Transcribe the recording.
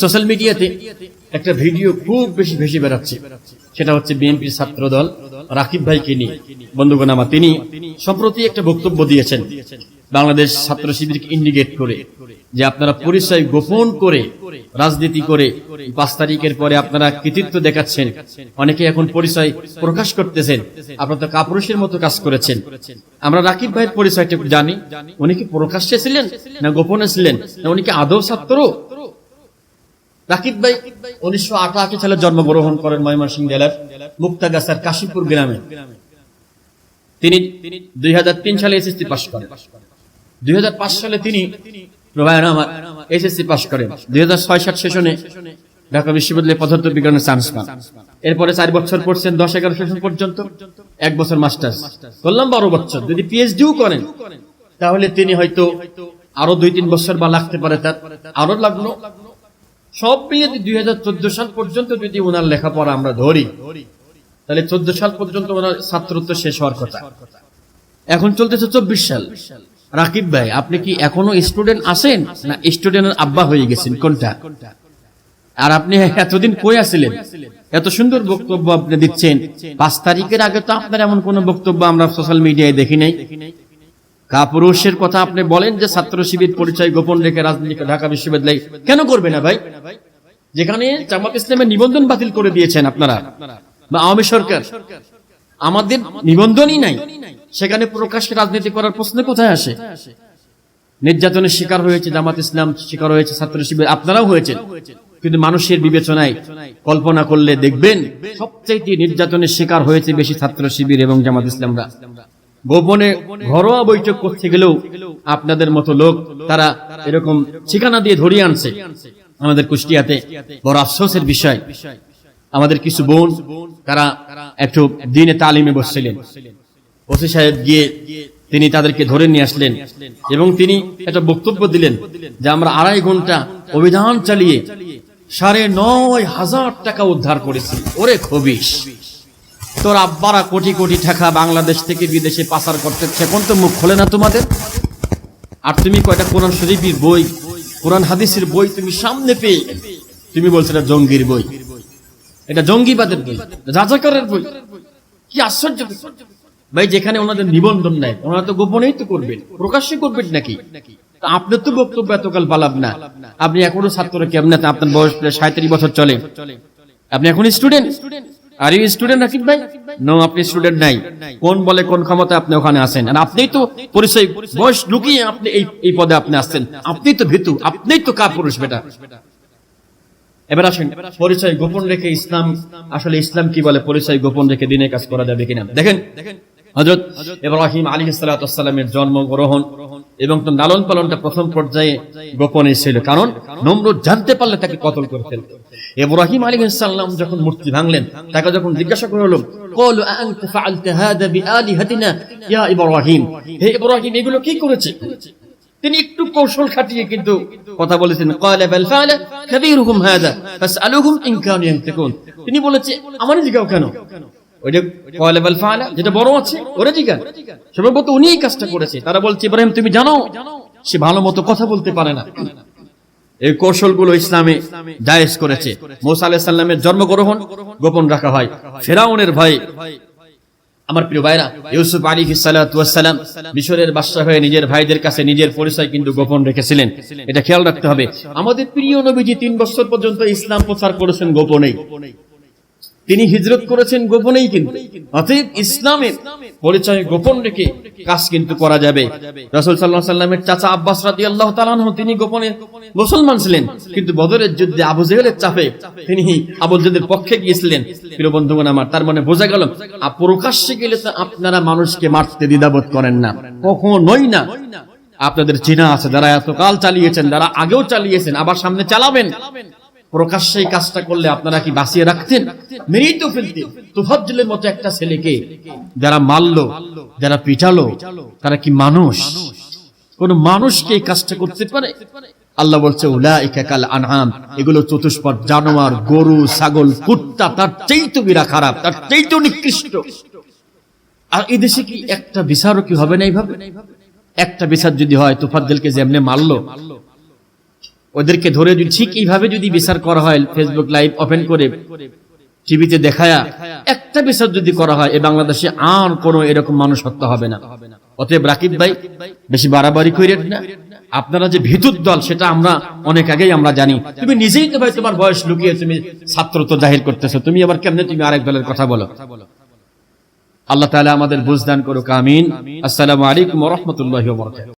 Social মিডিয়াতে একটা video খুব বেশি ভেসে বেড়াচ্ছে। সেটা হচ্ছে বিএনপির ছাত্র দল রাকিব ভাইকে নিয়ে। বন্ধুগণ, আমার তিনি সম্প্রতি একটা বক্তব্য দিয়েছেন। বাংলাদেশ ছাত্র শিবিরকে ইন্ডিকেট করে। যে আপনারা পরিচয় গোপন করে, রাজনীতি করে, পাঁচ তারিখের পরে আপনারা কৃতিত্ব দেখাচ্ছেন। অনেকে এখন পরিচয় প্রকাশ করতেছেন। আপনারা তো কাপুরুষের মতো কাজ করেছেন। আমরা রাকিব ভাইয়ের পরিচয়টা জানি। উনি কি প্রকাশ্যে ছিলেন না গোপনে ছিলেন? না উনি কি আদৌ ছাত্র? রাকিব ভাই উনিশশো আটাশি সালে জন্মগ্রহণ করেন জেলার মুক্তাগাছার কাশীপুর গ্রামে। তিনি দুই হাজার তিন সালে এসএসসি পাশ করেন। দুই হাজার পাঁচ সালে তিনি এসএসসি করেন। দুই হাজার ছয় সাত সেশনে ঢাকা বিশ্ববিদ্যালয়ে পদার্থ চান্স পান। এরপরে চার বছর পড়ছেন দশ এগারো সেশন পর্যন্ত, এক বছর মাস্টার্স। করলাম বারো বছর, যদি পিএইচডিও করেন, তাহলে তিনি হয়তো আরও দুই তিন বছর বা লাগতে পারে তার। আরও লাগল। সব মিলিয়ে দুই হাজার চোদ্দ সাল পর্যন্ত যদি ওনার লেখাপড়া আমরা ধরি, তাহলে চোদ্দ সাল পর্যন্ত ওনার ছাত্রত্ব শেষ হওয়ার কথা। এখন চলতেছে চব্বিশ সাল। রাকিব ভাই, আপনি কি এখনও স্টুডেন্ট আছেন? না স্টুডেন্টের আব্বা হয়ে গেছেন? কোনটা? আর আপনি এতদিন কই আছিলেন? এত সুন্দর বক্তব্য আপনি দিচ্ছেন। পাঁচ তারিখের আগে তো আপনার এমন কোন বক্তব্য আমরা সোশ্যাল মিডিয়ায় দেখি নাই। কাপুরুষের কথা আপনি বলেন যে ছাত্র শিবির পরিচয় গোপন রেখে রাজনীতি ঢাকা বিশ্ববিদ্যালয় কেন করবে না ভাই? যেখানে জামাত ইসলামের নিবন্ধন বাতিল করে দিয়েছেন আপনারা। বা আওয়ামী সরকার। আমাদের নিবন্ধনই নাই। সেখানে প্রকাশ্যে রাজনীতি করার প্রশ্ন কোথায় আসে? নির্যাতনের শিকার হয়েছে জামাত ইসলাম, শিকার হয়েছে ছাত্র শিবির, আপনারাও হয়েছেন। কিন্তু মানুষের বিবেচনায় কল্পনা করলে দেখবেন সবচাইতে নির্যাতনের শিকার হয়েছে বেশি ছাত্র শিবির এবং জামাত ইসলামরা। গোপনে ঘরোয়া বৈঠক করতে গেলেও আপনাদের মতো লোক তারা এরকম ঠিকানা দিয়ে ধরিয়ে আনছে। আমাদের কুষ্টিয়াতে বড় আফসোসের বিষয়। আমাদের কিছু বোন, তারা একটু দিনে তালিমে বসছিলেন। ওসি সাহেব গিয়ে তিনি তাদেরকে ধরে নিয়ে আসলেন এবং তিনি একটা বক্তব্য দিলেন যে আমরা আড়াই ঘণ্টা অভিযান চালিয়ে সাড়ে নয় হাজার টাকা উদ্ধার করেছি। ওরে খবিস তোর আব্বারা কোটি কোটি টাকা বাংলাদেশ থেকে বিদেশে পাচার করতে এখন তো মুখ খোলে না তোমাদের? আর তুমি কয়টা কোরআন শরীফের বই, কোরআন হাদিসের বই তুমি সামনে পেয়ে তুমি বলছো এটা জঙ্গির বই। এটা জঙ্গিবাদের বই রাজাকারের বই। কি আশ্চর্য ভাই, যেখানে ওনাদের নিবন্ধন নাই, ওনারা তো গোপনেই তো করবেন, প্রকাশ্যে করবেন নাকি? আপনার তো বক্তব্য এতকাল পালাব না। আপনি এখনও ছাত্র কেমন? আপনার বয়স প্রায় সাঁত্রিশ বছর চলে। আপনি এখন student are you student Rakib ভাই? নো আপনি স্টুডেন্ট নাই। কোন বলে কোন ক্ষমতা আপনি ওখানে আর আপনিই তো পরিচয়, বয়স আপনি এই এই পদে আপনি আসছেন। আপনিই তো ভীতু আপনিই তো কাপুরুষ বেটা। এবার আসেন, পরিচয় গোপন রেখে ইসলাম, আসলে ইসলাম কি বলে? পরিচয় গোপন রেখে দিনে কাজ করা যাবে কিনা? দেখেন হজরত ইব্রাহিম আলী সালাতামের জন্মগ্রহণ এবং তো লালন পালনটা প্রথম পর্যায়ে গোপনে ছিল। কারণ নমরুদ জানতে পারলে তাকে কতল করে ফেলত ইব্রাহিম আলী সাল্লাম যখন মূর্তি ভাঙলেন, তাকে যখন জিজ্ঞাসা করে হলো হে ইব্রাহিম, এগুলো কি করেছে? তিনি একটু কৌশল খাটিয়ে কিন্তু কথা বলেছেন। তিনি বলেছে আমারই জিজ্ঞাও কেন? যেটা বড় আছে, ওরে উনি কাজটা করেছে। তারা বলছে, ইব্রাহিম, তুমি জানো, সে ভালো মতো কথা বলতে পারে না। এই কৌশলগুলো ইসলামে জায়েজ করেছে। মুসা আলাইহিস সালামের জন্মগ্রহণ গোপন রাখা হয়। ফেরাউনের ভয় আমার প্রিয় ভাইরা, ইউসুফ আলী মিশরের বাদশাহ হয়ে নিজের ভাইদের কাছে নিজের পরিচয় কিন্তু গোপন রেখেছিলেন। এটা খেয়াল রাখতে হবে। আমাদের প্রিয় নবীজি তিন বছর পর্যন্ত ইসলাম প্রচার করেছেন গোপনেই। তিনি হিজরত করেছেন গোপনেই কিন্তু। অতএব ইসলামের পরিচয় গোপন রেখে কাজ কিন্তু করা যাবে। রসুল সাল্লাহ সাল্লামের চাচা আব্বাস রাদি আল্লাহ তালানহ তিনি গোপনে মুসলমান ছিলেন, কিন্তু বদরের যুদ্ধে আবু জেহেলের চাপে তিনি আবুল জেদের পক্ষে গিয়েছিলেন। প্রিয় বন্ধুগণ আমার, তার মানে বোঝা গেল প্রকাশ্যে গেলে তো আপনারা মানুষকে মারতে দ্বিধাবোধ করেন না। কখনোই না। আপনাদের চেনা আছে, যারা এতকাল চালিয়েছেন, যারা আগেও চালিয়েছেন, আবার সামনে চালাবেন। প্রকাশ্যে এই কাজটা করলে আপনারা কি বাঁচিয়ে রাখতেন? তো ফেলতেন। তুফাজ্জলের মতো একটা ছেলেকে যারা মারলো, যারা পিটালো, তারা কি মানুষ? কোন মানুষকে এই কাজটা করতে পারে? আল্লাহ বলছে কাল আনআম এগুলো চতুষ্পদ, জানোয়ার, গরু, ছাগল, কুত্তা, তার চেয়ে বিরা খারাপ, তার চেয়ে নিকৃষ্ট। আর এই দেশে কি একটা বিচারও কি হবে না এইভাবে? একটা বিচার যদি হয় তুফাজ্জলকে যেমনে মারলো ওদেরকে ধরে যদি ঠিক এইভাবে যদি বিচার করা হয় ফেসবুক লাইভ ওপেন করে, টিভিতে দেখায়া, একটা বিচার যদি করা হয় এই বাংলাদেশে আর কোনো এরকম মানুষ হত্যা হবে না। অতএব রাকিব ভাই, বেশি বাড়াবাড়ি করেন না। আপনারা যে ভিতুর দল, সেটা আমরা অনেক আগেই আমরা জানি। তুমি নিজেই তো ভাই তোমার বয়স লুকিয়ে তুমি ছাত্র তো জাহির করতেছো। তুমি আবার কেমনে তুমি আরেক দলের কথা বলো? আল্লাহ তাআলা আমাদের বুঝদান করুক, আমিন। আসসালামু আলাইকুম রাহমাতুল্লাহি